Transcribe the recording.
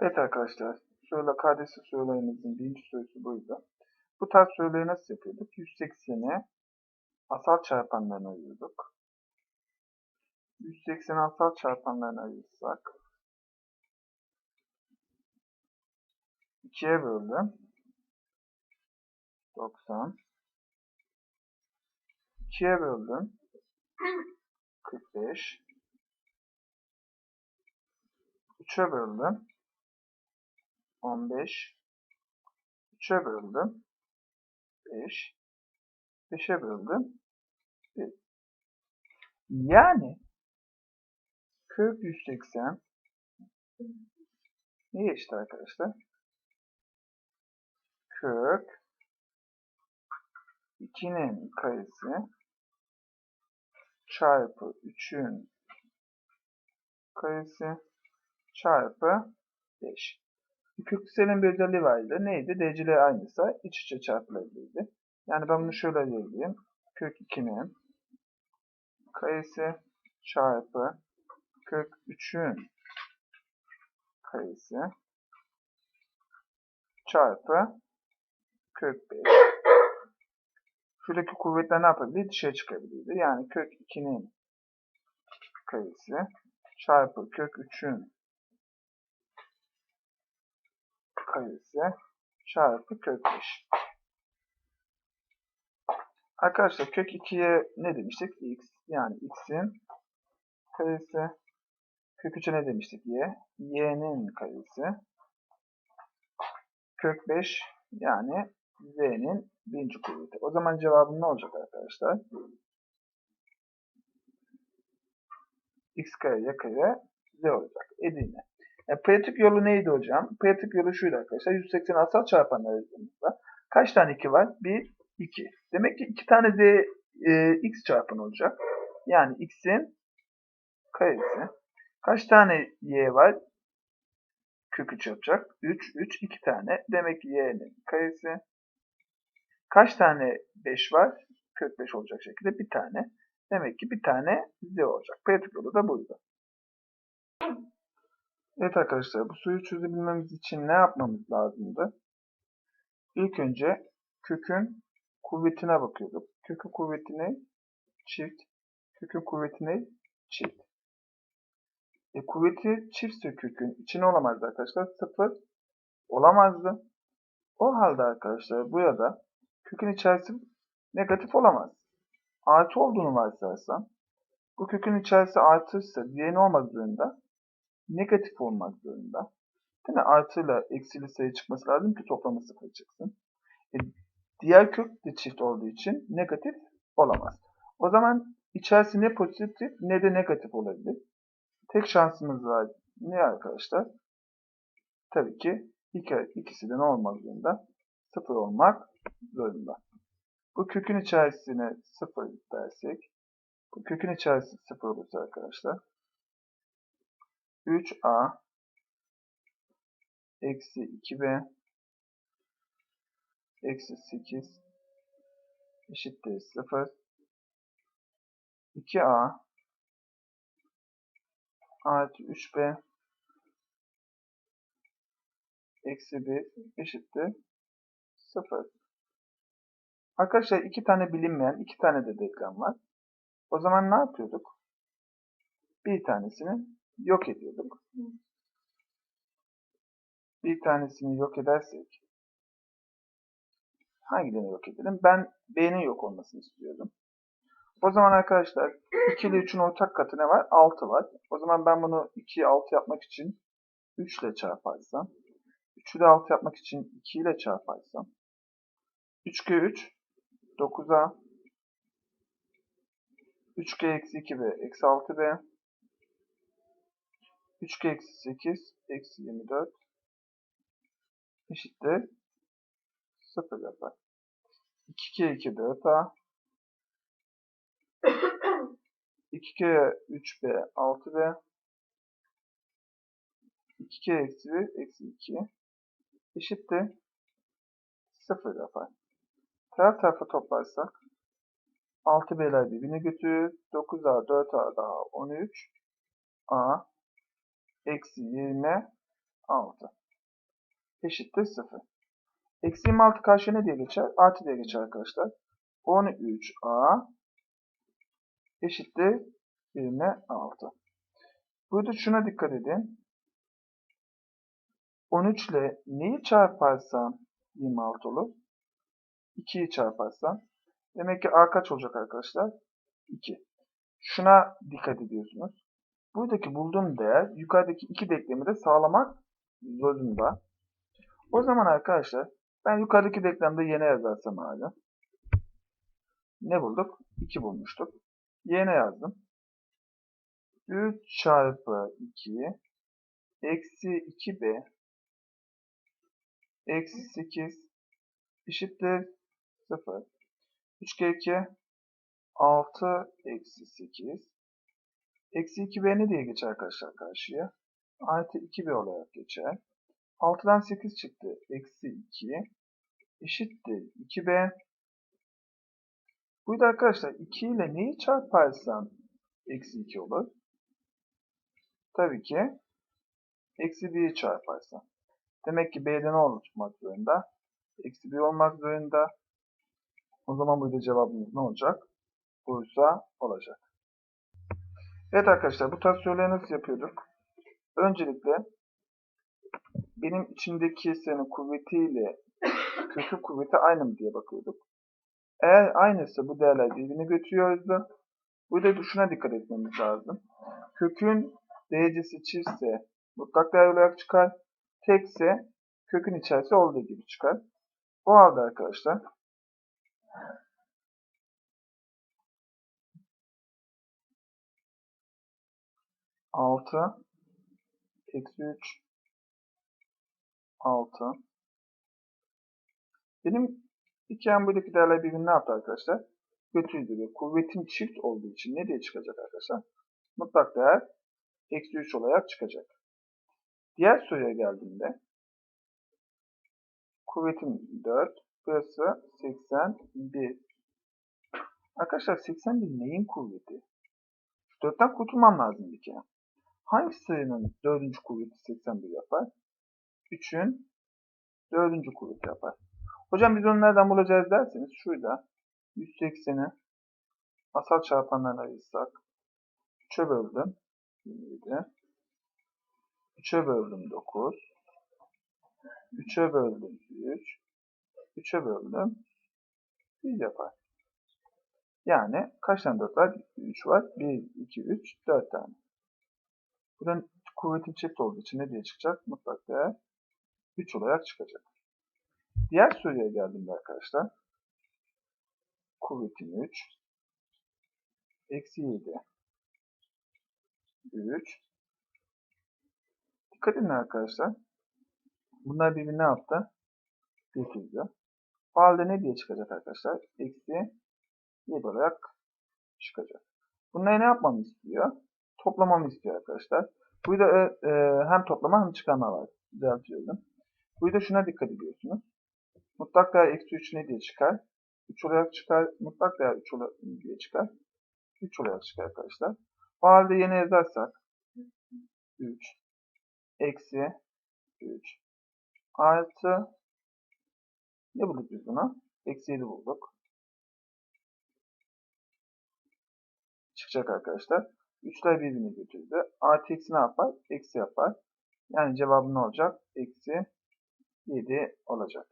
Evet arkadaşlar, şöyle kardeşi söyleyimizin birinci sorusu buydu. Bu tarz söyleyi nasıl yapıyorduk? 180'i asal çarpanlarına ayırıyorduk. 180 asal çarpanlarına ayırırsak 2'ye böldüm. 90 2'ye böldüm. 45 3'e böldüm. 15 3'e böldüm. 5 5'e böldüm. 1. Yani kök 180 ne işte arkadaşlar? Kök 2'nin karesi çarpı 3'ün karesi çarpı 5. Kökselin bir özelliği vardı. Neydi? Dereceli aynıysa iç içe çarpılabilirdi. Yani ben bunu şöyle yazayım. Kök 2'nin karesi çarpı kök 3'ün karesi çarpı kök 5. Şuradaki kuvvetler ne yapabilir? Dışarı çıkabilirdi. Yani kök 2'nin karesi çarpı kök 3'ün karesi çarpı kök 5. Arkadaşlar kök 2'ye ne demiştik? x. Yani x'in karesi. Kök 3'e ne demiştik? y. y'nin karesi. Kök 5 yani z'nin birinci kuvveti. O zaman cevabım ne olacak arkadaşlar? x kare y kare z olacak. Edirne. E, pratik yolu neydi hocam? Pratik yolu şuydu arkadaşlar. 180 asal çarpanlar yazımızda. Kaç tane 2 var? 1, 2. Demek ki 2 tane z e, x çarpanı olacak. Yani x'in karesi. Kaç tane y var? Kök 3 yapacak. 3, 3, 2 tane. Demek ki y'nin karesi. Kaç tane 5 var? Kök 5 olacak şekilde bir tane. Demek ki bir tane z olacak. Pratik yolu da buydu. Evet arkadaşlar bu soruyu çözebilmemiz için ne yapmamız lazımdı? İlk önce kökün kuvvetine bakıyorduk. Kökün kuvvetine çift, kökün kuvvetine çift. E, kuvveti çiftse kökün içine olamazdı arkadaşlar. Sıfır olamazdı. O halde arkadaşlar bu ya da kökün içerisi negatif olamaz. Artı olduğunu varsaysam bu kökün içerisi artıysa diğeri ne olmak zorunda? Negatif olmak zorunda. Değil mi? Artıyla eksili sayı çıkması lazım ki toplamı sıfır çıksın. E, diğer kök de çift olduğu için negatif olamaz. O zaman içerisi ne pozitif ne de negatif olabilir. Tek şansımız var. Ne arkadaşlar? Tabii ki iki, ikisi de ne olmak zorunda? Sıfır olmak zorunda. Bu kökün içerisine sıfır dersek, bu kökün içerisi sıfır olursa arkadaşlar, 3a eksi 2b eksi 8 eşittir 0 2a artı 3b eksi 1 eşittir 0. Arkadaşlar iki tane bilinmeyen iki tane de denklem var. O zaman ne yapıyorduk? Bir tanesini yok ediyorduk. Bir tanesini yok edersek hangilerini yok edelim? Ben B'nin yok olmasını istiyordum. O zaman arkadaşlar 2 ile 3'ün ortak katı ne var? 6 var. O zaman ben bunu 2'yi 6 yapmak için 3 ile çarparsam 3'ü de 6 yapmak için 2 ile çarparsam 3 kere 3 9'a 3 kere eksi 2b eksi 6b 3 eksi 8 eksi 24 eşittir 0 yapar. 2 kere 2 4a 2 kere 3b 6b 2 kere eksi 1 eksi 2 eşittir 0 yapar. Taraf tarafa toplarsak 6b'ler birbirini götürür. 9a 4a daha 13 a eksi 20 6 eşittir 0. Eksi 26 karşı ne diye geçer? Artı diye geçer arkadaşlar. 13a eşittir 26. Burada şuna dikkat edin. 13 ile neyi çarparsam 26 olur? 2'yi çarparsam. Demek ki a kaç olacak arkadaşlar? 2. Şuna dikkat ediyorsunuz. Buradaki bulduğum değer yukarıdaki iki denklemi de sağlamak zorunda. O zaman arkadaşlar ben yukarıdaki denklemde yeni yazarsam abi. Ne bulduk? 2 bulmuştuk. Yeni yazdım. 3 çarpı 2 eksi 2b eksi 8 eşittir 0. 3 kere 2 6 eksi 8 eksi 2b ne diye geçer arkadaşlar karşıya? Artı 2b olarak geçer. 6'dan 8 çıktı. Eksi 2 eşittir 2b. Burada arkadaşlar 2 ile neyi çarparsam eksi 2 olur? Tabii ki eksi 1'i çarparsam. Demek ki b'de ne olmak zorunda? Eksi 1 olmak zorunda. O zaman burada cevabımız ne olacak? Bursa olacak. Evet arkadaşlar bu tarz soruları nasıl yapıyorduk? Öncelikle benim içimdeki sayının kuvvetiyle kökü kuvveti aynı mı diye bakıyorduk. Eğer aynıysa bu değerler birbirini götürüyordu. Burada şuna dikkat etmemiz lazım. Kökün derecesi çiftse mutlak değer olarak çıkar. Tekse kökün içerisi olduğu gibi çıkar. O halde arkadaşlar altı eksi üç 6. Benim iki buradaki değerler birbirini ne yaptı arkadaşlar? Götürdü ve kuvvetin çift olduğu için ne diye çıkacak arkadaşlar? Mutlak değer eksi 3 olarak çıkacak. Diğer soruya geldiğimde kuvvetim 4, burası 81. Arkadaşlar 81 neyin kuvveti? 4'ten kurtulmam lazım bir kere. Hangi sayının 4. kuvveti 81 yapar? 3'ün 4. kuvveti yapar. Hocam biz onu nereden bulacağız derseniz şurada 180'i asal çarpanlarına ayırsak 3'e böldüm 27 3'e böldüm 9 3'e böldüm 3 3'e böldüm 1 yapar. Yani kaç tane 4 var? 3 var. 1, 2, 3, 4 tane. Buradan kuvvetin çift olduğu için ne diye çıkacak? Mutlak değer 3 olarak çıkacak. Diğer soruya geldiğimde arkadaşlar kuvvetim 3 eksi 7 3 Dikkat edin arkadaşlar. Bunlar birbirini ne yaptı? Götürdü. O halde ne diye çıkacak arkadaşlar? Eksi 7 olarak çıkacak. Bunları ne yapmamı istiyor? Toplamamı istiyor arkadaşlar. Burada e, hem toplama hem çıkarma var. Düzeltiyorum. Burada şuna dikkat ediyorsunuz. Mutlak değer eksi 3 ne diye çıkar? 3 olarak çıkar. Mutlak değer 3 olarak diye çıkar. 3 olarak çıkar arkadaşlar. O halde yeni yazarsak 3 eksi 3 artı ne bulduk biz buna? Eksi 7 bulduk. Çıkacak arkadaşlar. 3'ler birbirini götürdü. Artı eksi ne yapar? Eksi yapar. Yani cevabım ne olacak? Eksi 7 olacak.